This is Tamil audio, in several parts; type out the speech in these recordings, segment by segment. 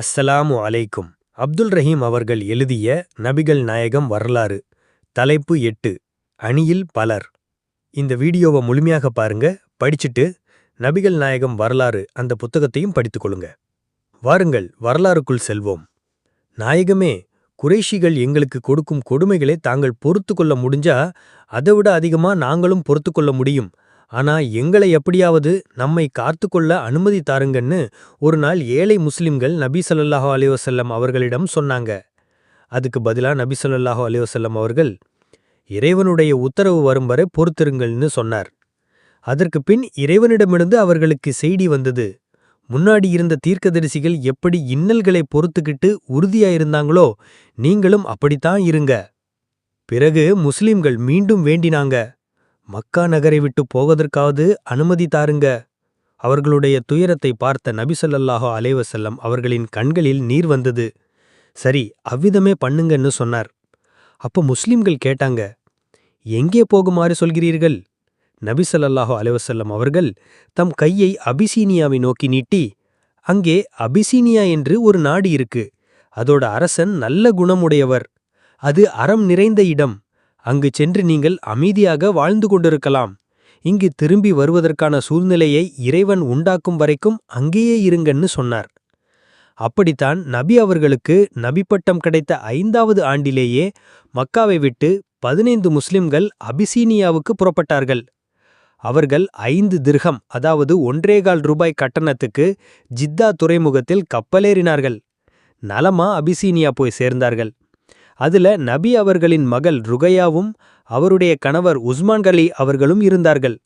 அஸ்ஸலாமு அலைக்கும். அப்துல் ரஹீம் அவர்கள் எழுதிய நபிகள் நாயகம் வரலாறு தலைப்பு எட்டு அணியில் பலர். இந்த வீடியோவை முழுமையாக பாருங்க படிச்சுட்டு நபிகள் நாயகம் வரலாறு அந்த புத்தகத்தையும் படித்துக்கொள்ளுங்க வாருங்கள் வரலாறுக்குள் செல்வோம். நாயகமே குறைஷிகள் எங்களுக்கு கொடுக்கும் கொடுமைகளை தாங்கள் பொறுத்து கொள்ள முடிஞ்சா அதைவிட அதிகமா நாங்களும் பொறுத்து கொள்ள முடியும் ஆனா எங்களை எப்படியாவது நம்மை காத்துக்கொள்ள அனுமதி தாருங்கன்னு ஒரு நாள் ஏழை முஸ்லிம்கள் நபி ஸல்லல்லாஹு அவர்களிடம் சொன்னாங்க. அதுக்கு பதிலா நபி ஸல்லல்லாஹு அவர்கள் இறைவனுடைய உத்தரவு வரும் வரை பொறுத்திருங்கள்னு சொன்னார். அதற்கு பின் இறைவனிடமிருந்து அவர்களுக்கு செய்தி வந்தது. முன்னாடி இருந்த தீர்க்கதரிசிகள் எப்படி இன்னல்களை பொறுத்துக்கிட்டு உறுதியா இருந்தாங்களோ நீங்களும் அப்படித்தான் இருங்க. பிறகு முஸ்லிம்கள் மீண்டும் வேண்டினாங்க. மக்கா நகரை விட்டு போவதற்காவது அனுமதி தாருங்க. அவர்களுடைய துயரத்தை பார்த்த நபிசல்லாஹோ அலைவசல்லம் அவர்களின் கண்களில் நீர் வந்தது. சரி அவ்விதமே பண்ணுங்கன்னு சொன்னார். அப்ப முஸ்லிம்கள் கேட்டாங்க எங்கே போகுமாறு சொல்கிறீர்கள்? நபிசல்லாஹோ அலைவசல்லம் அவர்கள் தம் கையை அபிசீனியாவை நோக்கி நீட்டி அங்கே அபிசீனியா என்று ஒரு நாடு இருக்கு. அதோட அரசன் நல்ல குணமுடையவர். அது அறம் நிறைந்த இடம். அங்கு சென்று நீங்கள் அமைதியாக வாழ்ந்து கொண்டிருக்கலாம். இங்கு திரும்பி வருவதற்கான சூழ்நிலையை இறைவன் உண்டாக்கும் வரைக்கும் அங்கேயே இருங்கன்னு சொன்னார். அப்படித்தான் நபி அவர்களுக்கு நபி பட்டம் கிடைத்த ஐந்தாவது ஆண்டிலேயே மக்காவை விட்டு பதினைந்து முஸ்லிம்கள் அபிசீனியாவுக்கு புறப்பட்டார்கள். அவர்கள் ஐந்து திர்கம் அதாவது ஒன்றேகால் ரூபாய் கட்டணத்துக்கு ஜித்தா துறைமுகத்தில் கப்பலேறினார்கள். நலமா அபிசீனியா போய் சேர்ந்தார்கள். அதுல நபி அவர்களின் மகள் ருகையாவும் அவருடைய கணவர் உஸ்மான் கலி அவர்களும் இருந்தார்கள்.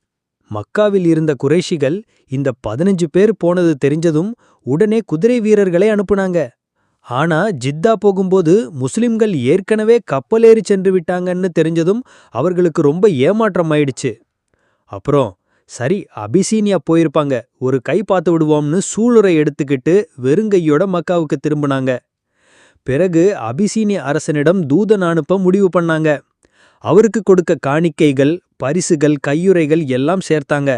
மக்காவில் இருந்த குறைஷிகள் இந்த பதினஞ்சு பேர் போனது தெரிஞ்சதும் உடனே குதிரை வீரர்களை அனுப்புனாங்க. ஆனா ஜித்தா போகும்போது முஸ்லிம்கள் ஏற்கனவே கப்பலேறி சென்று விட்டாங்கன்னு தெரிஞ்சதும் அவர்களுக்கு ரொம்ப ஏமாற்றம் ஆயிடுச்சு. அப்புறம் சரி அபிசீனியா போயிருப்பாங்க ஒரு கை பார்த்து விடுவோம்னு சூளுரை எடுத்துக்கிட்டு வெறுங்கையோட மக்காவுக்கு திரும்பினாங்க. பிறகு அபிசீனிய அரசனிடம் தூதன் அனுப்ப முடிவு பண்ணாங்க. அவருக்கு கொடுக்க காணிக்கைகள் பரிசுகள் கையுறைகள் எல்லாம் சேர்த்தாங்க.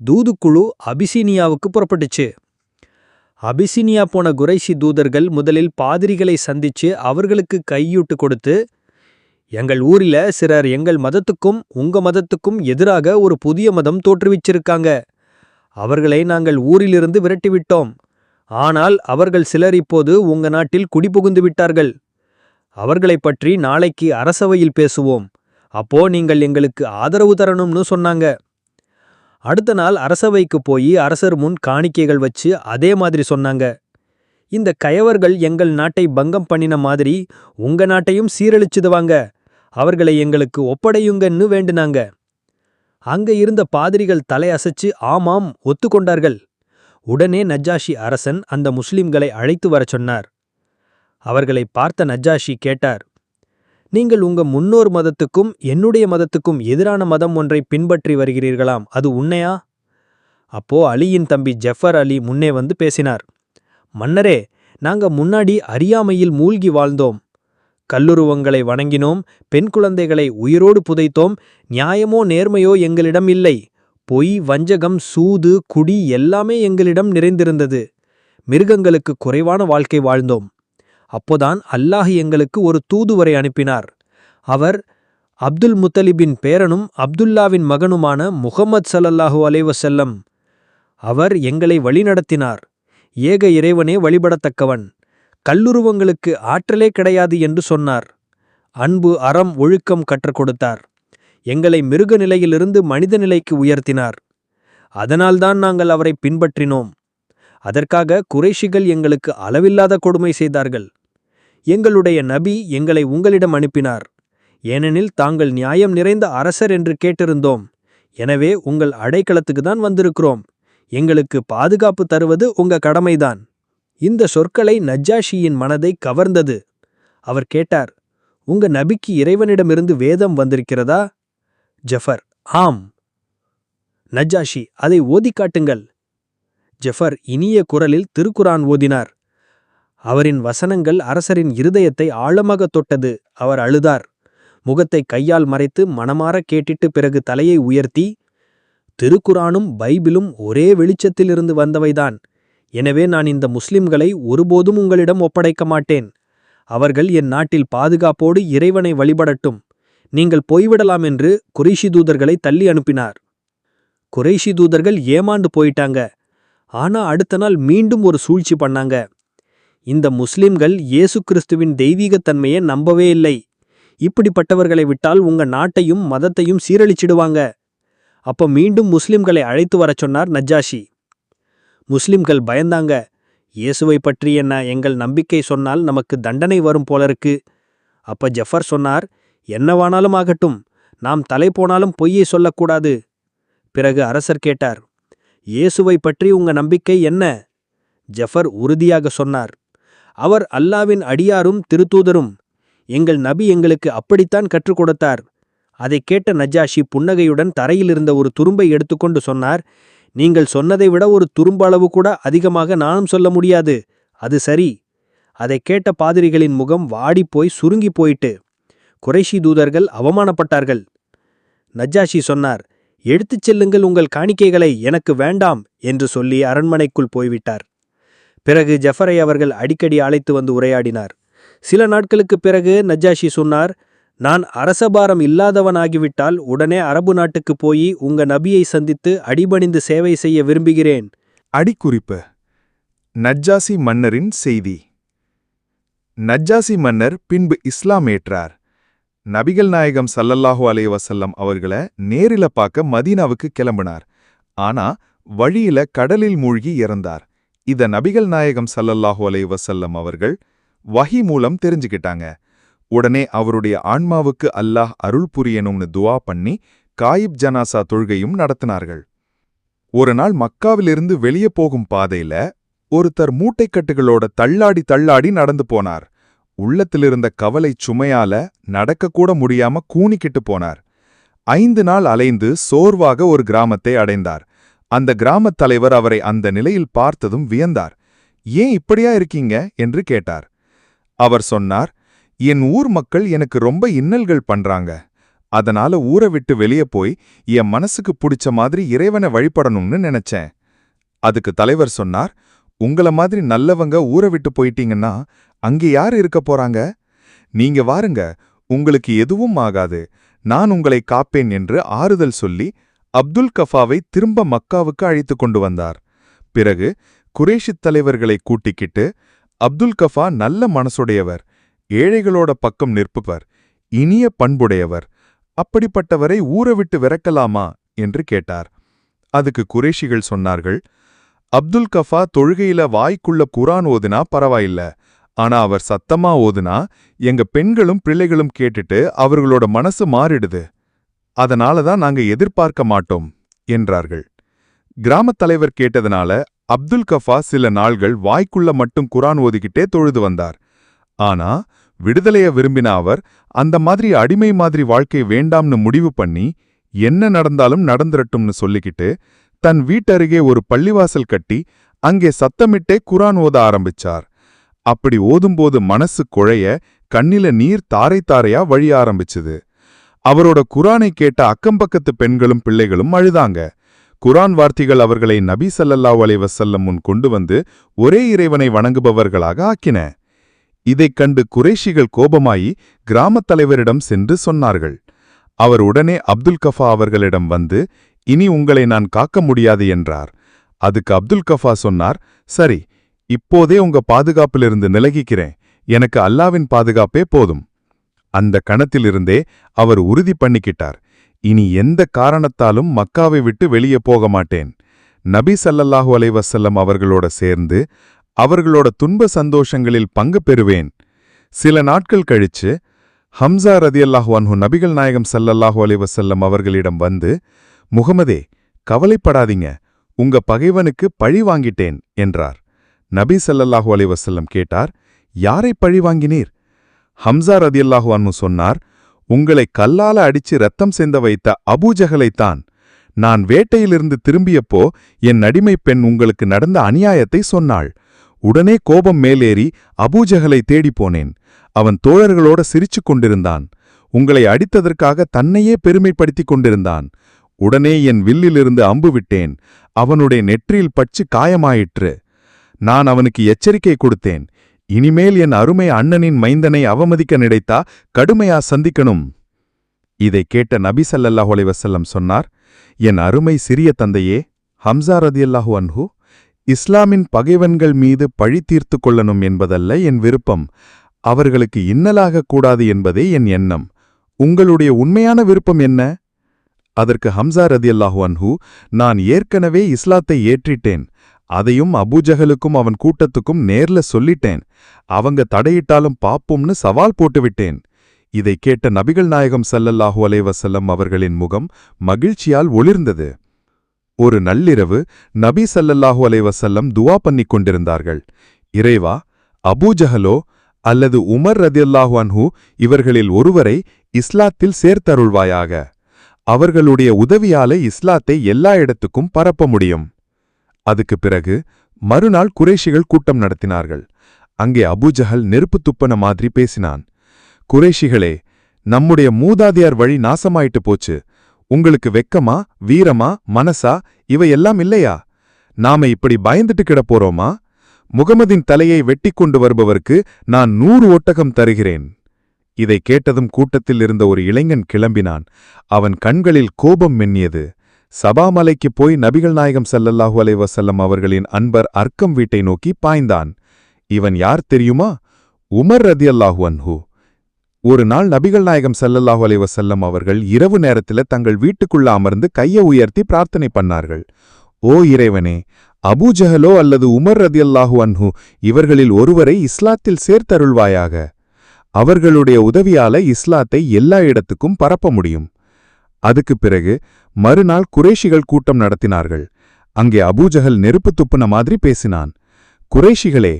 தூதுக்குழு அபிசீனியாவுக்கு புறப்பட்டுச்சு. அபிசீனியா போன குறைசி தூதர்கள் முதலில் பாதிரிகளை சந்திச்சு அவர்களுக்கு கையூட்டு கொடுத்து எங்கள் ஊரில சிலர் எங்கள் மதத்துக்கும் உங்க மதத்துக்கும் எதிராக ஒரு புதிய மதம் தோற்றுவிச்சிருக்காங்க. அவர்களை நாங்கள் ஊரிலிருந்து விரட்டிவிட்டோம். ஆனால் அவர்கள் சிலர் இப்போது உங்க நாட்டில் குடிபுகுந்து விட்டார்கள். அவர்களைப் பற்றி நாளைக்கு அரசவையில் பேசுவோம். அப்போ நீங்கள் எங்களுக்கு ஆதரவு தரணும்னு சொன்னாங்க. அடுத்த நாள் அரசவைக்கு போய் அரசர் முன் காணிக்கைகள் வச்சு அதே மாதிரி சொன்னாங்க. இந்த கயவர்கள் எங்கள் நாட்டை பங்கம் பண்ணின மாதிரி உங்க நாட்டையும் சீரழிச்சுதுவாங்க அவர்களை எங்களுக்கு ஒப்படையுங்கன்னு வேண்டுனாங்க. அங்க இருந்த பாதிரிகள் தலையசைச்சு ஆமாம் ஒத்துக்கொண்டார்கள். உடனே நஜ்ஜாஷி அரசன் அந்த முஸ்லிம்களை அழைத்து வரச் சொன்னார். அவர்களை பார்த்த நஜ்ஜாஷி கேட்டார் நீங்கள் உங்க முன்னோர் மதத்துக்கும் என்னுடைய மதத்துக்கும் எதிரான மதம் ஒன்றை பின்பற்றி வருகிறீர்களாம் அது உண்மையா? அப்போ அலியின் தம்பி ஜஃபர் அலி முன்னே வந்து பேசினார் மன்னரே நாங்க முன்னாடி அறியாமையில் மூழ்கி வாழ்ந்தோம். கல்லுருவங்களை வணங்கினோம் பெண் குழந்தைகளை உயிரோடு புதைத்தோம் நியாயமோ நேர்மையோ எங்களிடம் இல்லை. பொய் வஞ்சகம் சூது குடி எல்லாமே எங்களிடம் நிறைந்திருந்தது. மிருகங்களுக்கு குறைவான வாழ்க்கை வாழ்ந்தோம். அப்போதான் அல்லாஹ் எங்களுக்கு ஒரு தூதுவரை அனுப்பினார். அவர் அப்துல் முத்தலிபின் பேரனும் அப்துல்லாவின் மகனுமான முகமது சல்லல்லாஹு அலைவசல்லம் அவர் எங்களை வழிநடத்தினார். ஏக இறைவனே வழிபடத்தக்கவன். கல்லுருவங்களுக்கு ஆற்றலே கிடையாது என்று சொன்னார். அன்பு அறம் ஒழுக்கம் கற்றுக் கொடுத்தார். எங்களை மிருக நிலையிலிருந்து மனித நிலைக்கு உயர்த்தினார். அதனால்தான் நாங்கள் அவரை பின்பற்றினோம். அதற்காக குறைஷிகள் எங்களுக்கு அளவில்லாத கொடுமை செய்தார்கள். எங்களுடைய நபி எங்களை உங்களிடம் அனுப்பினார். ஏனெனில் தாங்கள் நியாயம் நிறைந்த அரசர் என்று கேட்டிருந்தோம். எனவே உங்கள் அடைக்கலத்துக்கு தான் வந்திருக்கிறோம். எங்களுக்கு பாதுகாப்பு தருவது உங்க கடமைதான். இந்த சொற்களை நஜ்ஜாஷியின் மனதை கவர்ந்தது. அவர் கேட்டார் உங்க நபிக்கு இறைவனிடமிருந்து வேதம் வந்திருக்கிறதா? ஜஃபர். ஆம். நஜ்ஜாஷி அதை ஓதிக் காட்டுங்கள். ஜஃபர் இனிய குரலில் திருக்குரான் ஓதினார். அவரின் வசனங்கள் அரசரின் இருதயத்தை ஆழமாக தொட்டது. அவர் அழுதார். முகத்தை கையால் மறைத்து மனமாற கேட்டிட்டு பிறகு தலையை உயர்த்தி திருக்குரானும் பைபிளும் ஒரே வெளிச்சத்திலிருந்து வந்தவைதான். எனவே நான் இந்த முஸ்லிம்களை ஒருபோதும் உங்களிடம் ஒப்படைக்க மாட்டேன். அவர்கள் என் நாட்டில் பாதுகாப்போடு இறைவனை வழிபடட்டும். நீங்கள் போய்விடலாம் என்று குறைஷி தூதர்களை தள்ளி அனுப்பினார். குறைஷி தூதர்கள் ஏமாண்டு போயிட்டாங்க. ஆனா அடுத்த நாள் மீண்டும் ஒரு சூழ்ச்சி பண்ணாங்க. இந்த முஸ்லிம்கள் இயேசு கிறிஸ்துவின் தெய்வீகத்தன்மையை நம்பவே இல்லை. இப்படிப்பட்டவர்களை விட்டால் உங்க நாட்டையும் மதத்தையும் சீரழிச்சிடுவாங்க. அப்ப மீண்டும் முஸ்லிம்களை அழைத்து வரச் சொன்னார் நஜ்ஜாஷி. முஸ்லிம்கள் பயந்தாங்க. இயேசுவை பற்றி என்ன எங்கள் நம்பிக்கை சொன்னால் நமக்கு தண்டனை வரும் போலருக்கு அப்ப ஜஃபர் சொன்னார் என்னவானாலும் ஆகட்டும் நாம் தலை போனாலும் பொய்யை சொல்லக்கூடாது. பிறகு அரசர் கேட்டார் இயேசுவை பற்றி உங்க நம்பிக்கை என்ன? ஜஃபர் உறுதியாக சொன்னார் அவர் அல்லாவின் அடியாரும் திருத்தூதரும். எங்கள் நபி எங்களுக்கு அப்படித்தான் கற்றுக் கொடுத்தார். அதைக் கேட்ட நஜாஷி புன்னகையுடன் தரையிலிருந்த ஒரு துரும்பை எடுத்துக்கொண்டு சொன்னார் நீங்கள் சொன்னதை விட ஒரு துரும்பளவு கூட அதிகமாக நானும் சொல்ல முடியாது. அது சரி. அதைக் கேட்ட பாதிரிகளின் முகம் வாடிப்போய் சுருங்கிப் போயிட்டு குறைஷி தூதர்கள் அவமானப்பட்டார்கள். நஜ்ஜாஷி சொன்னார் எடுத்துச் செல்லுங்கள் உங்கள் காணிக்கைகளை எனக்கு வேண்டாம் என்று சொல்லி அரண்மனைக்குள் போய்விட்டார். பிறகு ஜஃபரை அவர்கள் அடிக்கடி அழைத்து வந்து உரையாடினார். சில நாட்களுக்குப் பிறகு நஜ்ஜாஷி சொன்னார் நான் அரசபாரம் இல்லாதவனாகிவிட்டால் உடனே அரபு நாட்டுக்கு போய் உங்க நபியை சந்தித்து அடிபணிந்து சேவை செய்ய விரும்புகிறேன். அடிக்குறிப்பு. நஜ்ஜாசி மன்னரின் செய்தி. நஜ்ஜாசி மன்னர் பின்பு இஸ்லாம் ஏற்றார். நபிகள் நாயகம் சல்லல்லாஹு அலைய வசல்லம் அவர்கள நேரில பார்க்க மதீனாவுக்கு கிளம்பினார். ஆனா வழியில கடலில் மூழ்கி இறந்தார். இத நபிகள் நாயகம் சல்லல்லாஹு அலைய வசல்லம் அவர்கள் வஹி மூலம் தெரிஞ்சுக்கிட்டாங்க. உடனே அவருடைய ஆன்மாவுக்கு அல்லாஹ் அருள் புரியணும்னு துவா பண்ணி காயிப் ஜனாசா தொழுகையும் நடத்தினார்கள். ஒரு நாள் மக்காவிலிருந்து வெளியே போகும் பாதையில ஒருத்தர் மூட்டைக்கட்டுகளோட தள்ளாடி தள்ளாடி நடந்து போனார். உள்ளத்திலிருந்த கவலை சுமையால நடக்கக்கூட முடியாம கூனிக்கிட்டு போனார். ஐந்து நாள் அலைந்து சோர்வாக ஒரு கிராமத்தை அடைந்தார். அந்த கிராமத் தலைவர் அவரை அந்த நிலையில் பார்த்ததும் வியந்தார். ஏன் இப்படியா இருக்கீங்க? என்று கேட்டார். அவர் சொன்னார் என் ஊர் மக்கள் எனக்கு ரொம்ப இன்னல்கள் பண்றாங்க. அதனால ஊரை விட்டு வெளியே போய் என் மனசுக்கு பிடிச்ச மாதிரி இறைவனை வழிபடணும்னு நினைச்சேன். அதுக்கு தலைவர் சொன்னார் உங்கள மாதிரி நல்லவங்க ஊரை விட்டு போயிட்டீங்கன்னா அங்கே யார் இருக்க போறாங்க? நீங்க வாருங்க உங்களுக்கு எதுவும் ஆகாது. நான் உங்களை காப்பேன் என்று ஆறுதல் சொல்லி அப்துல் கஃபாவை திரும்ப மக்காவுக்கு அழைத்து கொண்டு வந்தார். பிறகு குரேஷித் தலைவர்களை கூட்டிக்கிட்டு அப்துல் கஃபா நல்ல மனசுடையவர் ஏழைகளோட பக்கம் நிற்பவர் இனிய பண்புடையவர் அப்படிப்பட்டவரை ஊரை விட்டு விறக்கலாமா என்று கேட்டார். அதுக்கு குரேஷிகள் சொன்னார்கள் அப்துல் கஃபா தொழுகையில வாய்க்குள்ள குரான் ஓதுனா பரவாயில்ல ஆனா அவர் சத்தமா ஓதுனா எங்க பெண்களும் பிள்ளைகளும் கேட்டுட்டு அவர்களோட மனசு மாறிடுது. அதனால தான் நாங்க எதிர்பார்க்க மாட்டோம் என்றார்கள். கிராமத் தலைவர் கேட்டதனால அப்துல் கஃபா சில நாள்கள் வாய்க்குள்ள மட்டும் குரான் ஓதிக்கிட்டே தொழுது வந்தார். ஆனா விடுதலைய விரும்பின அவர் அந்த மாதிரி அடிமை மாதிரி வாழ்க்கை வேண்டாம்னு முடிவு பண்ணி என்ன நடந்தாலும் நடந்துரட்டும்னு சொல்லிக்கிட்டு தன் வீட்டருகே ஒரு பள்ளிவாசல் கட்டி அங்கே சத்தமிட்டே குரான் ஓத ஆரம்பிச்சார். அப்படி ஓதும்போது மனசு குழைய கண்ணில நீர் தாரை தாரையா வழி ஆரம்பிச்சுது. அவரோட குரானை கேட்ட அக்கம்பக்கத்து பெண்களும் பிள்ளைகளும் அழுதாங்க. குரான் வார்த்தைகள் அவர்களை நபி சல்லல்லாஹ் அலைவசல்லம் முன் கொண்டு வந்து ஒரே இறைவனை வணங்குபவர்களாக ஆக்கின. இதைக் கண்டு குறைஷிகள் கோபமாயி கிராமத் தலைவரிடம் சென்று சொன்னார்கள். அவர் உடனே அப்துல் கஃபா அவர்களிடம் வந்து இனி உங்களை நான் காக்க முடியாது என்றார். அதுக்கு அப்துல் கஃபா சொன்னார் சரி இப்போதே உங்க பாதுகாப்பிலிருந்து நிலகிக்கிறேன் எனக்கு அல்லாவின் பாதுகாப்பே போதும். அந்த கணத்திலிருந்தே அவர் உறுதி பண்ணிக்கிட்டார். இனி எந்த காரணத்தாலும் மக்காவை விட்டு வெளியே போக மாட்டேன் நபி சல்லல்லாஹு அலைவசல்லம் அவர்களோட சேர்ந்து அவர்களோட துன்ப சந்தோஷங்களில் பங்கு பெறுவேன். சில நாட்கள் கழிச்சு ஹம்சா ரதியல்லாஹு அன்ஹு நபிகள் நாயகம் சல்லல்லாஹு அலைவசல்லம் அவர்களிடம் வந்து முகமதே கவலைப்படாதீங்க. உங்க பகைவனுக்கு பழி வாங்கிட்டேன் என்றார். நபி சல்லல்லாஹூ அலைஹி கேட்டார் யாரை பழி வாங்கினீர்? ஹம்சா ரதியல்லாஹு அன்னு சொன்னார் உங்களை கல்லால அடிச்சு ரத்தம் செந்த வைத்த அபூஜகலைத்தான் நான் வேட்டையிலிருந்து திரும்பியப்போ என் அடிமை பெண் உங்களுக்கு நடந்த அநியாயத்தை சொன்னாள். உடனே கோபம் மேலேறி அபூஜகலை தேடிப் போனேன். அவன் தோழர்களோட சிரிச்சுக் கொண்டிருந்தான். உங்களை அடித்ததற்காக தன்னையே பெருமைப்படுத்திக் கொண்டிருந்தான். உடனே என் வில்லிலிருந்து அம்பு விட்டேன். அவனுடைய நெற்றியில் பச்சு காயமாயிற்று. நான் அவனுக்கு எச்சரிக்கை கொடுத்தேன். இனிமேல் என் அருமை அண்ணனின் மைந்தனை அவமதிக்க நினைத்தா கடுமையா சந்திக்கணும். இதை கேட்ட நபி ஸல்லல்லாஹு சொன்னார் என் அருமை சிறிய தந்தையே ஹம்சா ரதியல்லாஹு அன்ஹு இஸ்லாமின் பகைவன்கள் மீது பழி தீர்த்து கொள்ளணும் என்பதல்ல என் விருப்பம். அவர்களுக்கு இன்னலாகக் கூடாது என்பதே என் எண்ணம். உங்களுடைய உண்மையான விருப்பம் என்ன? அதற்கு ஹம்சா ரதியல்லாஹு அன்ஹு நான் ஏற்கனவே இஸ்லாத்தை ஏற்றிட்டேன். அதையும் அபூஜகலுக்கும் அவன் கூட்டத்துக்கும் நேர்ல சொல்லிட்டேன். அவங்க தடையிட்டாலும் பாப்போம்னு சவால் போட்டுவிட்டேன் இதை கேட்ட நபிகள் நாயகம் சல்லல்லாஹு அலைவசல்லம் அவர்களின் முகம் மகிழ்ச்சியால் ஒளிர்ந்தது. ஒரு நள்ளிரவு நபி சல்லல்லாஹு அலைவசல்லம் துவா பண்ணிக் கொண்டிருந்தார்கள். இறைவா அபூஜஹலோ அல்லது உமர் ரதியல்லாஹு அன்ஹு இவர்களில் ஒருவரை இஸ்லாத்தில் சேர்த்தருள்வாயாக. அவர்களுடைய உதவியாலே இஸ்லாத்தை எல்லா இடத்துக்கும் பரப்ப முடியும். அதுக்குப் பிறகு மறுநாள் குறைஷிகள் கூட்டம் நடத்தினார்கள். அங்கே அபுஜஹல் நெருப்பு துப்பன மாதிரி பேசினான். குறைஷிகளே நம்முடைய மூதாதையார் வழி நாசமாயிட்டு போச்சு. உங்களுக்கு வெக்கமா வீரமா மனசா இவையெல்லாம் இல்லையா? நாம இப்படி பயந்துட்டு கிடப்போறோமா? முகமதின் தலையை வெட்டிக் கொண்டு வருபவருக்கு நான் நூறு ஒட்டகம் தருகிறேன். இதை கேட்டதும் கூட்டத்தில் இருந்த ஒரு இளைஞன் கிளம்பினான். அவன் கண்களில் கோபம் மென்னியது சபாமலைக்கு போய் நபிகள் நாயகம் செல்லல்லாஹு அலைவ செல்லம் அவர்களின் அன்பர் அர்க்கம் வீட்டை நோக்கி பாய்ந்தான். இவன் யார் தெரியுமா? உமர் ரதி அல்லாஹு அன்ஹு. ஒரு நாள் நபிகள் நாயகம் ஸல்லல்லாஹு அலைஹி அவர்கள் இரவு நேரத்தில் தங்கள் வீட்டுக்குள்ள அமர்ந்து கையை உயர்த்தி பிரார்த்தனை பண்ணார்கள். ஓ இறைவனே அபூஜஹலோ அல்லது உமர் ரதி அல்லாஹு அன்ஹு இவர்களில் ஒருவரை இஸ்லாத்தில் சேர்த்தருள்வாயாக? அவர்களுடைய உதவியால இஸ்லாத்தை எல்லா இடத்துக்கும் பரப்ப முடியும். அதுக்குப் பிறகு மறுநாள் குறைஷிகள் கூட்டம் நடத்தினார்கள். அங்கே அபூஜஹல் நெருப்பு துப்புன மாதிரி பேசினான். குறைஷிகளே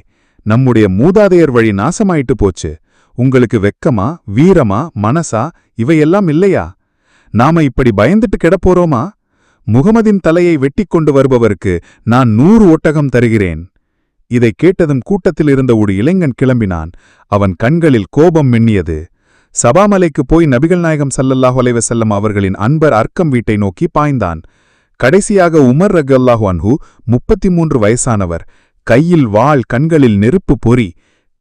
நம்முடைய மூதாதையர் வழி நாசமாயிட்டு போச்சு. உங்களுக்கு வெக்கமா வீரமா மனசா இவையெல்லாம் இல்லையா? நாம இப்படி பயந்துட்டு கிடப்போறோமா முகமதின் தலையை வெட்டிக் கொண்டு வருபவருக்கு நான் நூறு ஒட்டகம் தருகிறேன். இதை கேட்டதும் கூட்டத்தில் இருந்த ஒரு இளைஞன் கிளம்பினான். அவன் கண்களில் கோபம் மின்னியது. சபாமலைக்கு போய் நபிகள் நாயகம் சல்லல்லாஹு அலைஹி அவர்களின் அன்பர் அர்க்கம் வீட்டை நோக்கி பாய்ந்தான். கடைசியாக உமர் ரகல்லாஹு அன்ஹு முப்பத்தி மூன்று வயசானவர் கையில் வாள் கண்களில் நெருப்பு பொறி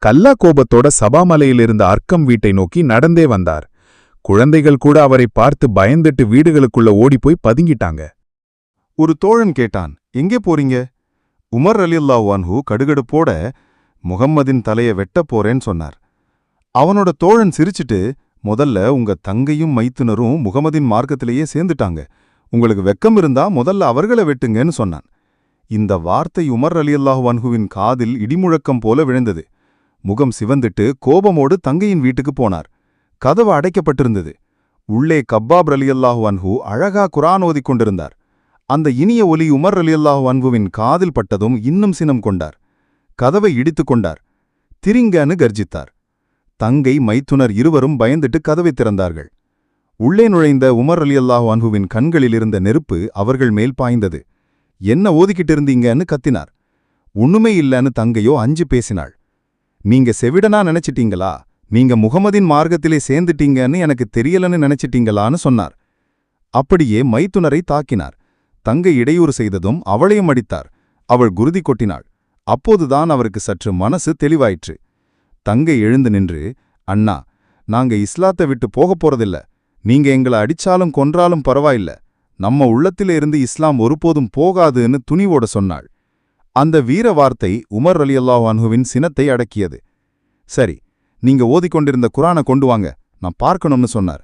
கல்லா கோபத்தோட சபாமலையிலிருந்த அர்க்கம் வீட்டை நோக்கி நடந்தே வந்தார். குழந்தைகள் கூட அவரை பார்த்து பயந்துட்டு வீடுகளுக்குள்ள ஓடிப்போய் பதுங்கிட்டாங்க. ஒரு தோழன் கேட்டான் எங்கே போறீங்க? உமர் அலியல்லாஹு வான்ஹூ கடுகடுப்போட முகம்மதின் தலைய வெட்டப் போறேன்னு சொன்னார். அவனோட தோழன் சிரிச்சிட்டு முதல்ல உங்க தங்கையும் மைத்துனரும் முகமதின் மார்க்கத்திலேயே சேர்ந்துட்டாங்க. உங்களுக்கு வெக்கம் இருந்தா முதல்ல அவர்களை வெட்டுங்கன்னு சொன்னான். இந்த வார்த்தை உமர் அலி அன்ஹுவின் காதில் இடிமுழக்கம் போல விழுந்தது. முகம் சிவந்துட்டு கோபமோடு தங்கையின் வீட்டுக்கு போனார். கதவு அடைக்கப்பட்டிருந்தது. உள்ளே கப்பாப் ரலியல்லாஹு அன்ஹு அழகா குரான் ஓதிக் கொண்டிருந்தார். அந்த இனிய ஒலி உமர் ரலியல்லாஹு அன்ஹுவின் காதில் பட்டதும் இன்னும் சினம் கொண்டார். கதவை இடித்துக் கொண்டார். திரிங்கன்னு கர்ஜித்தார். தங்கை மைத்துனர் இருவரும் பயந்துட்டு கதவை திறந்தார்கள். உள்ளே நுழைந்த உமர் அலியல்லாஹு அன்ஹுவின் கண்களில் இருந்த நெருப்பு அவர்கள் மேல் பாய்ந்தது. என்ன ஓதிக்கிட்டு இருந்தீங்கன்னு கத்தினார். ஒண்ணுமே இல்லைன்னு தங்கையோ அஞ்சு பேசினாள். நீங்க செவிடனா நினைச்சிட்டீங்களா? நீங்க முகமதின் மார்க்கத்திலே சேர்ந்துட்டீங்கன்னு எனக்கு தெரியலன்னு நினைச்சிட்டீங்களான்னு சொன்னார். அப்படியே மைத்துனரை தாக்கினார். தங்கை இடையூறு செய்ததும் அவளையும் அடித்தார். அவள் குருதி கொட்டினாள். அப்போதுதான் அவருக்கு சற்று மனசு தெளிவாயிற்று. தங்கை எழுந்து நின்று அண்ணா நாங்க இஸ்லாத்தை விட்டு போகப் போறதில்ல. நீங்க எங்களை அடிச்சாலும் கொன்றாலும் பரவாயில்ல. நம்ம உள்ளத்திலே இருந்து இஸ்லாம் ஒருபோதும் போகாதுன்னு துணிவோட சொன்னாள். அந்த வீர வார்த்தை உமர் அலி அன்ஹுவின் சினத்தை அடக்கியது. சரி நீங்க ஓதிக்கொண்டிருந்த குரானை கொண்டு வாங்க. நான் பார்க்கணும்னு சொன்னார்.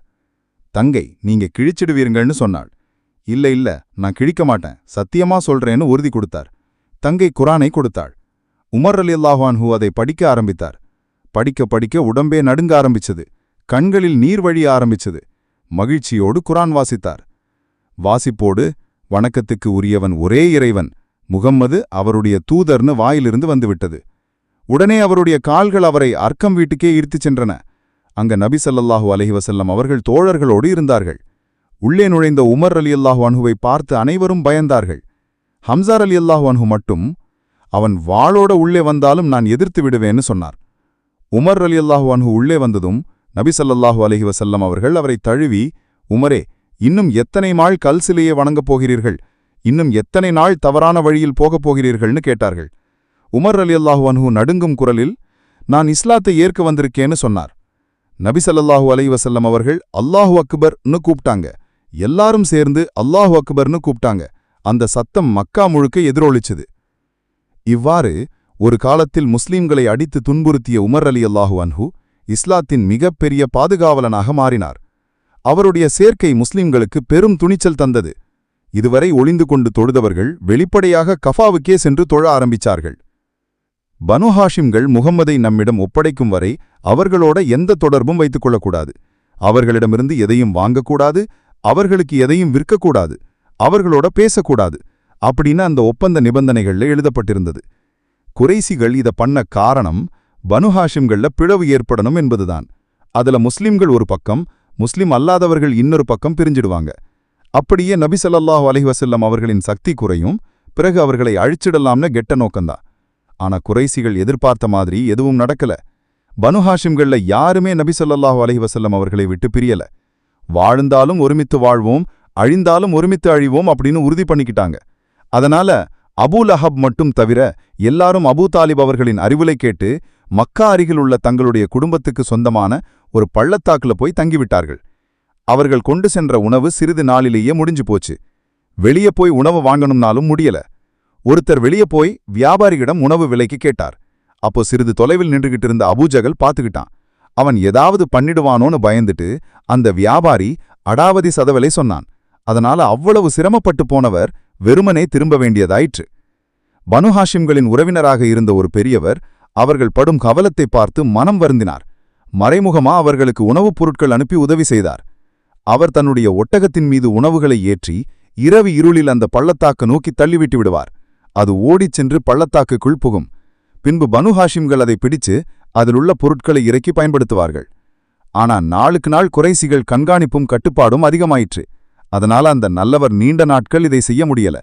தங்கை நீங்க கிழிச்சிடுவீருங்கள்னு சொன்னாள். இல்ல இல்ல நான் கிழிக்க மாட்டேன். சத்தியமா சொல்றேன்னு உறுதி கொடுத்தார். தங்கை குரானை கொடுத்தாள். உமர் அலி அன்ஹு அதை படிக்க ஆரம்பித்தார். படிக்க படிக்க உடம்பே நடுங்க ஆரம்பிச்சது. கண்களில் நீர் வழிய ஆரம்பிச்சது. மகிழ்ச்சியோடு குரான் வாசித்தார். வாசிப்போடு வணக்கத்துக்கு உரியவன் ஒரே இறைவன் முகம்மது அவருடைய தூதர்னு வாயிலிருந்து வந்துவிட்டது. உடனே அவருடைய கால்கள் அவரை அர்க்கம் வீட்டுக்கே ஈர்த்துச் சென்றன. அங்க நபி சல்லல்லாஹு அலஹி வசல்லம் அவர்கள் தோழர்களோடு இருந்தார்கள். உள்ளே நுழைந்த உமர் அலி அல்லாஹு அனுவை பார்த்து அனைவரும் பயந்தார்கள். ஹம்சார் அலி அல்லாஹு அன்ஹு மட்டும் அவன் வாளோட உள்ளே வந்தாலும் நான் எதிர்த்து விடுவேன்னு சொன்னார். உமர் அலி அல்லாஹு அன்ஹு உள்ளே வந்ததும் நபி ஸல்லல்லாஹு அலைஹி அவர்கள் அவரை தழுவி உமரே இன்னும் எத்தனை நாள் கல் சிலையை வணங்கப் போகிறீர்கள்? இன்னும் எத்தனை நாள் தவறான வழியில் போகப் போகிறீர்கள்னு கேட்டார்கள். உமர் ரலியல்லாஹு அன்ஹு நடுங்கும் குரலில் நான் இஸ்லாத்தை ஏற்க வந்திருக்கேன்னு சொன்னார். நபி ஸல்லல்லாஹு அலைஹி அவர்கள் அல்லாஹு அக்பர்னு கூப்பிட்டாங்க எல்லாரும் சேர்ந்து அல்லாஹு அக்பர்னு கூப்பிட்டாங்க அந்த சத்தம் மக்கா முழுக்க எதிரொலிச்சது. இவ்வாறு ஒரு காலத்தில் முஸ்லீம்களை அடித்து துன்புறுத்திய உமர் அலி அல்லாஹு அன்ஹு இஸ்லாத்தின் மிகப்பெரிய பாதுகாவலனாக மாறினார். அவருடைய சேர்க்கை முஸ்லிம்களுக்கு பெரும் துணிச்சல் தந்தது. இதுவரை ஒளிந்து கொண்டு தொழுதவர்கள் வெளிப்படையாக கஃபாவுக்கே சென்று தொழ ஆரம்பிச்சார்கள். பனு ஹாஷிம்கள் முகம்மதை நம்மிடம் ஒப்படைக்கும் வரை அவர்களோட எந்த தொடர்பும் வைத்துக் கொள்ளக்கூடாது. அவர்களிடமிருந்து எதையும் வாங்கக்கூடாது அவர்களுக்கு எதையும் விற்கக்கூடாது அவர்களோட பேசக்கூடாது அப்படின்னு அந்த ஒப்பந்த நிபந்தனைகள்ல எழுதப்பட்டிருந்தது. குறைசிகள் இத பண்ண காரணம் பனு ஹாஷிம்கள்ல பிளவு ஏற்படணும் என்பதுதான். அதுல முஸ்லிம்கள் ஒரு பக்கம் முஸ்லிம் அல்லாதவர்கள் இன்னொரு பக்கம் பிரிஞ்சிடுவாங்க. அப்படியே நபி ஸல்லல்லாஹு அலைஹி அவர்களின் சக்தி குறையும் பிறகு அவர்களை அழிச்சிடலாம்னு கெட்ட நோக்கம்தான் ஆனா குறைசிகள் எதிர்பார்த்த மாதிரி எதுவும் நடக்கல. பனு ஹாஷிம்கள்ல யாருமே நபி ஸல்லல்லாஹு அலைஹி அவர்களை விட்டு பிரியல. வாழ்ந்தாலும் ஒருமித்து வாழ்வோம் அழிந்தாலும் ஒருமித்து அழிவோம் அப்படின்னு உறுதி பண்ணிக்கிட்டாங்க. அதனால அபூ அஹப் மட்டும் தவிர எல்லாரும் அபூ தாலிப் அவர்களின் அறிவுரை கேட்டு மக்கா அருகிலுள்ள தங்களுடைய குடும்பத்துக்கு சொந்தமான ஒரு பள்ளத்தாக்குல போய் தங்கிவிட்டார்கள். அவர்கள் கொண்டு சென்ற உணவு சிறிது நாளிலேயே முடிஞ்சு போச்சு. வெளியே போய் உணவு வாங்கணும்னாலும் முடியல. ஒருத்தர் வெளியே போய் வியாபாரியிடம் உணவு விலைக்கு கேட்டார். அப்போ சிறிது தொலைவில் நின்றுகிட்டு இருந்த அபூஜகல் பாத்துக்கிட்டான் அவன் ஏதாவது பண்ணிடுவானோன்னு பயந்துட்டு அந்த வியாபாரி அடாவதி சதவலை சொன்னான். அதனால அவ்வளவு சிரமப்பட்டு போனவர் வெறுமனே திரும்ப வேண்டியதாயிற்று. பனு ஹாஷிம்களின் உறவினராக இருந்த ஒரு பெரியவர் அவர்கள் படும் கவலத்தை பார்த்து மனம் வருந்தினார். மறைமுகமா அவர்களுக்கு உணவுப் பொருட்கள் அனுப்பி உதவி செய்தார். அவர் தன்னுடைய ஒட்டகத்தின் மீது உணவுகளை ஏற்றி இரவு இருளில் அந்த பள்ளத்தாக்கு நோக்கி தள்ளிவிட்டு விடுவார். அது ஓடிச் சென்று பள்ளத்தாக்குக்குள் புகும். பின்பு பனு ஹாஷிம்கள் அதை பிடிச்சு அதிலுள்ள பொருட்களை இறக்கி பயன்படுத்துவார்கள். ஆனா நாளுக்கு நாள் குறைசிகள் கண்காணிப்பும் கட்டுப்பாடும் அதிகமாயிற்று. அதனால அந்த நல்லவர் நீண்ட நாட்கள் இதை செய்ய முடியல.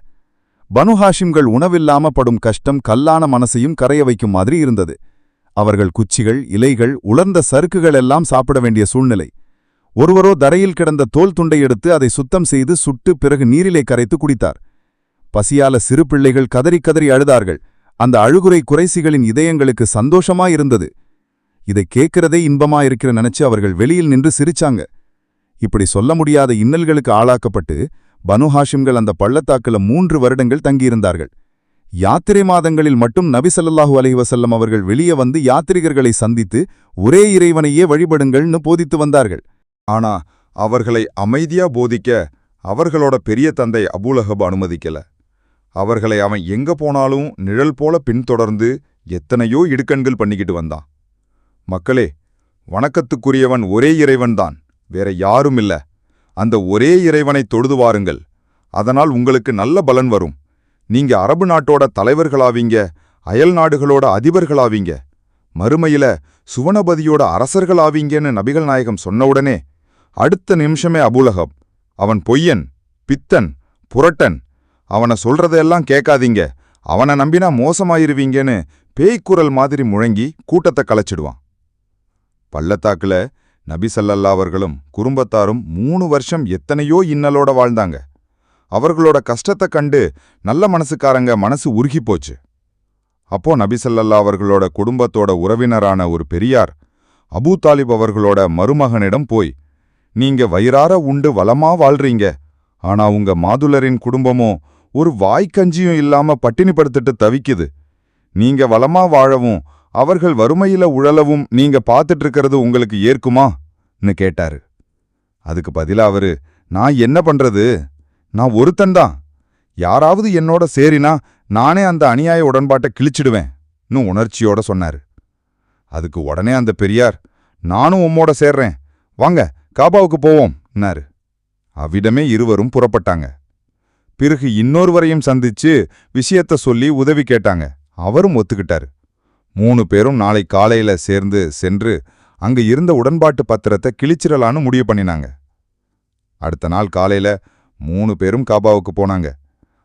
பனு ஹாஷிம்கள் உணவில்லாம படும் கஷ்டம் கல்லான மனசையும் கரைய வைக்கும் மாதிரி இருந்தது. அவர்கள் குச்சிகள் இலைகள் உலர்ந்த சறுக்குகள் எல்லாம் சாப்பிட வேண்டிய சூழ்நிலை. ஒருவரோ தரையில் கிடந்த தோல் துண்டை எடுத்து அதை சுத்தம் செய்து சுட்டு பிறகு நீரிலே கரைத்து குடித்தார். பசியால சிறு பிள்ளைகள் கதறி கதறி அழுதார்கள். அந்த அழுகுறை குறைசிகளின் இதயங்களுக்கு சந்தோஷமா இருந்தது. இதை கேட்கிறதே இன்பமா இருக்கிற நினைச்சு அவர்கள் வெளியில் நின்று சிரிச்சாங்க. இப்படி சொல்ல முடியாத இன்னல்களுக்கு ஆளாக்கப்பட்டு பனு ஹாஷிம்கள் அந்த பள்ளத்தாக்குல மூன்று வருடங்கள் தங்கியிருந்தார்கள். யாத்திரை மாதங்களில் மட்டும் நபிசல்லாஹு ஸல்லல்லாஹு அவர்கள் வெளியே வந்து யாத்ரிகர்களை சந்தித்து ஒரே இறைவனையே வழிபடுங்கள்னு போதித்து வந்தார்கள். ஆனா அவர்களை அமைதியா போதிக்க அவர்களோட பெரிய தந்தை அபூலஹப் அனுமதிக்கல. அவர்களை அவன் எங்க போனாலும் நிழல் போல பின்தொடர்ந்து எத்தனையோ இடுக்கண்கள் பண்ணிக்கிட்டு வந்தான். மக்களே வணக்கத்துக்குரியவன் ஒரே இறைவன்தான். வேற யாரும் இல்ல அந்த ஒரே இறைவனை தொழுது வாருங்கள். அதனால் உங்களுக்கு நல்ல பலன் வரும். நீங்க அரபு நாட்டோட தலைவர்களாவீங்க அயல் நாடுகளோட அதிபர்களாவீங்க. மறுமையில சுவனபதியோட அரசர்களாவீங்கன்னு நபிகள் நாயகம் சொன்னவுடனே அடுத்த நிமிஷமே அபூலகப் அவன் பொய்யன் பித்தன் புரட்டன் அவன சொல்றதையெல்லாம் கேட்காதீங்க. அவனை நம்பினா மோசமாயிருவீங்கன்னு பேய்க்குரல் மாதிரி முழங்கி கூட்டத்தை கலைச்சிடுவான். பள்ளத்தாக்குல நபிசல்லல்லா அவர்களும் குடும்பத்தாரும் மூணு வருஷம் எத்தனையோ இன்னலோட வாழ்ந்தாங்க. அவர்களோட கஷ்டத்தை கண்டு நல்ல மனசுக்காரங்க மனசு உருகி போச்சு. அப்போ நபிசல்லல்லா அவர்களோட குடும்பத்தோட உறவினரான ஒரு பெரியார் அபூ தாலிப் அவர்களோட மருமகனிடம் போய் நீங்க வயிறார உண்டு வளமா வாழ்றீங்க. ஆனா உங்க மாதுளரின் குடும்பமோ ஒரு வாய்க்கஞ்சியும் இல்லாம பட்டினி படுத்துட்டு தவிக்குது. நீங்க வளமா வாழவும் அவர்கள் வறுமையில உழலவும் நீங்க பார்த்துட்டு இருக்கிறது உங்களுக்கு ஏற்குமான்னு கேட்டாரு. அதுக்கு பதிலா அவரு நான் என்ன பண்றது? நான் ஒருத்தன்தான் யாராவது என்னோட சேரினா நானே அந்த அநியாய உடன்பாட்டை கிழிச்சிடுவேன்னு உணர்ச்சியோட சொன்னாரு. அதுக்கு உடனே அந்த பெரியார் நானும் உம்மோட சேர்றேன். வாங்க காபாவுக்கு போவோம்னாரு அவ்விடமே இருவரும் புறப்பட்டாங்க. பிறகு இன்னொருவரையும் சந்திச்சு விஷயத்த சொல்லி உதவி கேட்டாங்க. அவரும் ஒத்துக்கிட்டாரு. மூணு பேரும் நாளை காலையில சேர்ந்து சென்று அங்க இருந்த உடன்பாட்டு பத்திரத்தை கிழிச்சிடலான்னு முடிவு பண்ணினாங்க. அடுத்த நாள் காலையில மூணு பேரும் காபாவுக்கு போனாங்க.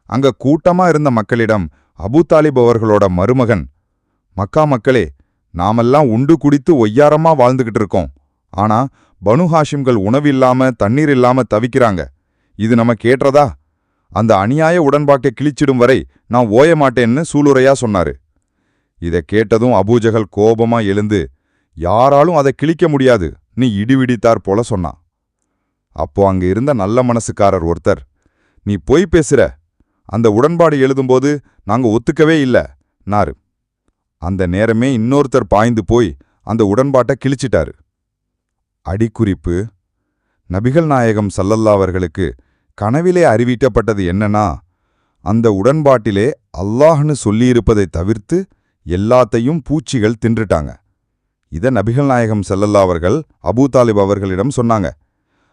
அங்க கூட்டமா இருந்த மக்களிடம் அபூ தாலிப் அவர்களோட மருமகன் மக்கா மக்களே நாமெல்லாம் உண்டு குடித்து ஒய்யாரமா வாழ்ந்துகிட்டு இருக்கோம். ஆனா பனு ஹாஷிம்கள் உணவில்லாம தண்ணீர் இல்லாம தவிக்கிறாங்க. இது நம்ம கேட்டதா அந்த அநியாய உடன்பாட்டை கிழிச்சிடும் வரை நான் ஓய மாட்டேன்னு சூளுரையா சொன்னாரு. இதை கேட்டதும் அபூஜகல் கோபமா எழுந்து யாராலும் அதை கிழிக்க முடியாது நீ இடிவிடித்தார் போல சொன்னான். அப்போ அங்க இருந்த நல்ல மனசுக்காரர் ஒருத்தர் நீ பொய் பேசுற அந்த உடன்பாடு எழுதும்போது நாங்க ஒத்துக்கவே இல்ல நாரு அந்த நேரமே இன்னொருத்தர் பாய்ந்து போய் அந்த உடன்பாட்டை கிழிச்சிட்டாரு. அடிக்குறிப்பு நபிகள் நாயகம் சல்லல்லா அவர்களுக்கு கனவிலே அறிவிக்கப்பட்டது என்னன்னா அந்த உடன்பாட்டிலே அல்லாஹ்னு சொல்லியிருப்பதை தவிர்த்து எல்லாத்தையும் பூச்சிகள் தின்றுட்டாங்க. இத நபிகள் நாயகம் செல்லல்லா அவர்கள் அபூ தாலிப் அவர்களிடம் சொன்னாங்க.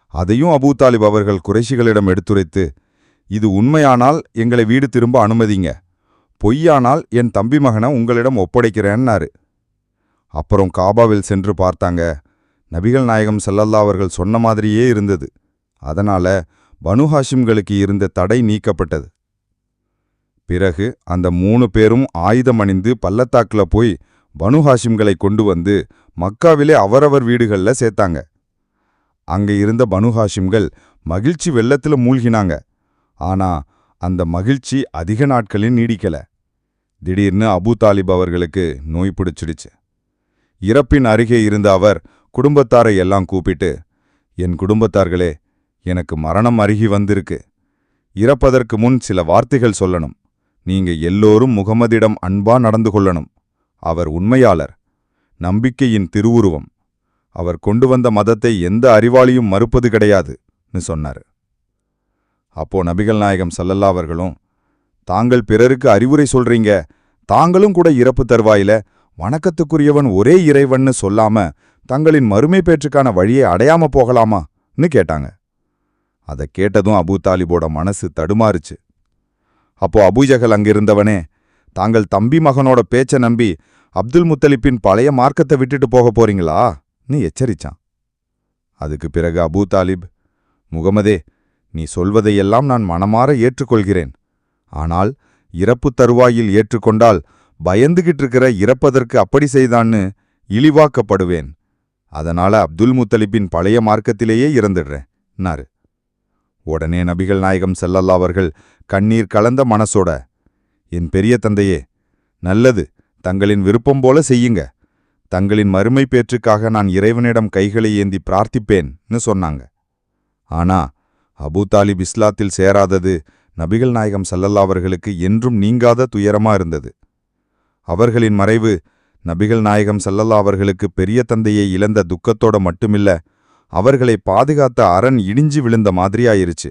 அதையும் அபூ தாலிப் அவர்கள் குறைஷிகளிடம் எடுத்துரைத்து இது உண்மையானால் எங்களை வீடு திரும்ப அனுமதிங்க. பொய்யானால் என் தம்பி மகனை உங்களிடம் ஒப்படைக்கிறேன்னாரு. அப்புறம் காபாவில் சென்று பார்த்தாங்க. நபிகள் நாயகம் செல்லல்லா அவர்கள் சொன்ன மாதிரியே இருந்தது. அதனால பனு ஹாஷிம்களுக்கு இருந்த தடை நீக்கப்பட்டது. பிறகு அந்த மூணு பேரும் ஆயுதம் அணிந்து பள்ளத்தாக்குல போய் பனு ஹாஷிம்களை கொண்டு வந்து மக்காவிலே அவரவர் வீடுகள்ல சேர்த்தாங்க அங்க இருந்த பனு ஹாஷிம்கள் மகிழ்ச்சி வெள்ளத்துல மூழ்கினாங்க. ஆனா அந்த மகிழ்ச்சி அதிக நாட்களில் நீடிக்கல. திடீர்னு அபூ தாலிப் அவர்களுக்கு நோய் பிடிச்சிடுச்சு. இறப்பின் அருகே இருந்த அவர் குடும்பத்தாரை எல்லாம் கூப்பிட்டு என் குடும்பத்தார்களே எனக்கு மரணம் அருகி வந்திருக்கு. இறப்பதற்கு முன் சில வார்த்தைகள் சொல்லணும். நீங்க எல்லோரும் முகமதிடம் அன்பா நடந்து கொள்ளணும். அவர் உண்மையாளர். நம்பிக்கையின் திருவுருவம். அவர் கொண்டு வந்த மதத்தை எந்த அறிவாளியும் மறுப்பது கிடையாதுன்னு சொன்னாரு. அப்போ நபிகள் நாயகம் சல்லல்லா அவர்களும் தாங்கள் பிறருக்கு அறிவுரை சொல்றீங்க. தாங்களும் கூட இறப்பு தருவாயில. வணக்கத்துக்குரியவன் ஒரே இறைவன்னு சொல்லாம தங்களின் மறுமை பேற்றுக்கான வழியை அடையாம போகலாமான்னு கேட்டாங்க. அதை கேட்டதும் அபு தாலிபோட மனசு தடுமாறுச்சு. அப்போ அபூஜகல் அங்கிருந்தவனே தாங்கள் தம்பி மகனோட பேச்ச நம்பி அப்துல் முத்தலிப்பின் பழைய மார்க்கத்தை விட்டுட்டு போக போறீங்களா?ன்னு எச்சரிச்சான். அதுக்கு பிறகு அபூ தாலிப் முகமதே நீ சொல்வதையெல்லாம் நான் மனமாற ஏற்றுக்கொள்கிறேன். ஆனால் இறப்பு தருவாயில் ஏற்றுக்கொண்டால் பயந்துகிட்டு இருக்கிற இறப்பதற்கு அப்படி செய்தான்னு இழிவாக்கப்படுவேன். அதனால அப்துல் முத்தலிப்பின் பழைய மார்க்கத்திலேயே இறந்துடுறேன். நாரு உடனே நபிகள் நாயகம் செல்லல்லா அவர்கள் கண்ணீர் கலந்த மனசோட என் பெரிய தந்தையே நல்லது தங்களின் விருப்பம் போல செய்யுங்க. தங்களின் மறுமை பேற்றுக்காக நான் இறைவனிடம் கைகளை ஏந்தி பிரார்த்திப்பேன்னு சொன்னாங்க. ஆனா அபூ தாலிப் இஸ்லாத்தில் சேராதது நபிகள் நாயகம் சல்லல்லா அவர்களுக்கு என்றும் நீங்காத துயரமா இருந்தது. அவர்களின் மறைவு நபிகள் நாயகம் சல்லல்லா அவர்களுக்கு பெரிய தந்தையை இழந்த துக்கத்தோட மட்டுமில்ல அவர்களை பாதுகாத்த அரண் இடிஞ்சு விழுந்த மாதிரியாயிருச்சு.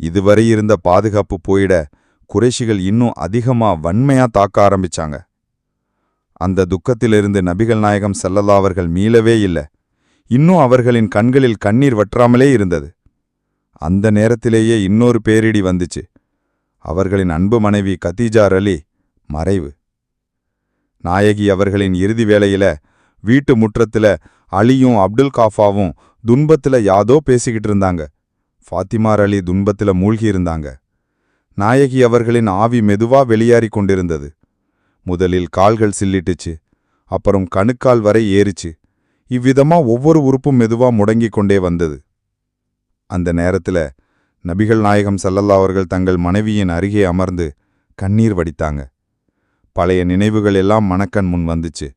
இதுவரை இருந்த பாதுகாப்பு போயிட குறைஷிகள் இன்னும் அதிகமா வன்மையா தாக்க ஆரம்பிச்சாங்க. அந்த துக்கத்திலிருந்து நபிகள் நாயகம் ஸல்லல்லா அவர்கள் மீளவே இல்லை. இன்னும் அவர்களின் கண்களில் கண்ணீர் வற்றாமலே இருந்தது. அந்த நேரத்திலேயே இன்னொரு பேரிடி வந்துச்சு. அவர்களின் அன்பு மனைவி கதீஜார் அலி மறைவு. நாயகி அவர்களின் இறுதி வேளையில வீட்டு முற்றத்துல அலியும் அப்துல் காஃபாவும் துன்பத்துல யாதோ பேசிக்கிட்டு இருந்தாங்க. ஃபாத்திமார் அலி துன்பத்துல மூழ்கியிருந்தாங்க நாயகி அவர்களின் ஆவி மெதுவா வெளியேறிக் கொண்டிருந்தது. முதலில் கால்கள் சில்லிட்டுச்சு அப்புறம் கணுக்கால் வரை ஏறிச்சு. இவ்விதமா ஒவ்வொரு உறுப்பும் மெதுவா முடங்கிக் கொண்டே வந்தது. அந்த நேரத்துல நபிகள் நாயகம் செல்லல்லா அவர்கள் தங்கள் மனைவியின் அருகே அமர்ந்து கண்ணீர் வடித்தாங்க. பழைய நினைவுகள் எல்லாம் மணக்கண் முன் வந்துச்சு.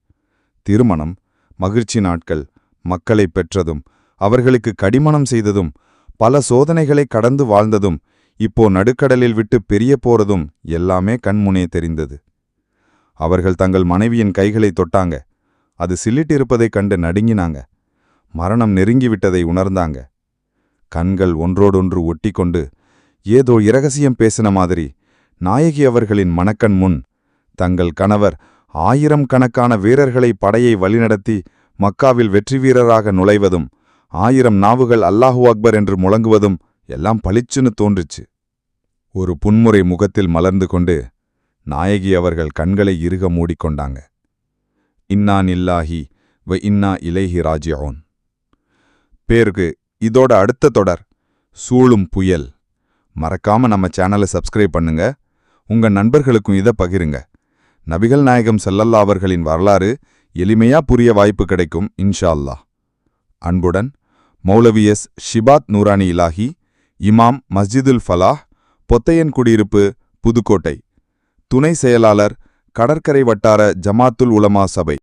திருமணம் மகிழ்ச்சி நாட்கள் மக்களை பெற்றதும் அவர்களுக்கு கடிமணம் செய்ததும் பல சோதனைகளை கடந்து வாழ்ந்ததும் இப்போ நடுக்கடலில் விட்டு பெரிய போறதும் எல்லாமே கண்முனே தெரிந்தது. அவர்கள் தங்கள் மனைவியின் கைகளை தொட்டாங்க. அது சில்லிட்டிருப்பதைக் கண்டு நடுங்கினாங்க. மரணம் நெருங்கிவிட்டதை உணர்ந்தாங்க. கண்கள் ஒன்றோடொன்று ஒட்டி கொண்டு ஏதோ இரகசியம் பேசின மாதிரி நாயகி அவர்களின் மணக்கண் முன் தங்கள் கணவர் ஆயிரம் கணக்கான வீரர்களை படையை வழிநடத்தி மக்காவில் வெற்றி வீரராக நுழைவதும் ஆயிரம் நாவுகள் அல்லாஹு அக்பர் என்று முழங்குவதும் எல்லாம் பளிச்சுன்னு தோன்றுச்சு. ஒரு புன்முறை முகத்தில் மலர்ந்து கொண்டு நாயகி அவர்கள் கண்களை இறுக மூடிக்கொண்டாங்க. இன்னா நில்லாஹி வ இன்னா இலேஹி ராஜியோன் பேருக்கு இதோட அடுத்த தொடர் சூழும் புயல். மறக்காம நம்ம சேனலை சப்ஸ்கிரைப் பண்ணுங்க. உங்க நண்பர்களுக்கும் இதை பகிருங்க. நபிகள் நாயகம் செல்லல்லா அவர்களின் வரலாறு எளிமையா புரிய வாய்ப்பு கிடைக்கும் இன்ஷா அல்லாஹ் அன்புடன் மௌலவி எஸ். ஷிபாத் நூரானி இலாஹி இமாம் மஸ்ஜிதுல் ஃபலாஹ் பொத்தையன் குடியிருப்பு புதுக்கோட்டை. துணை செயலாளர் கடற்கரை வட்டார ஜமாத்துல் உலமா சபை.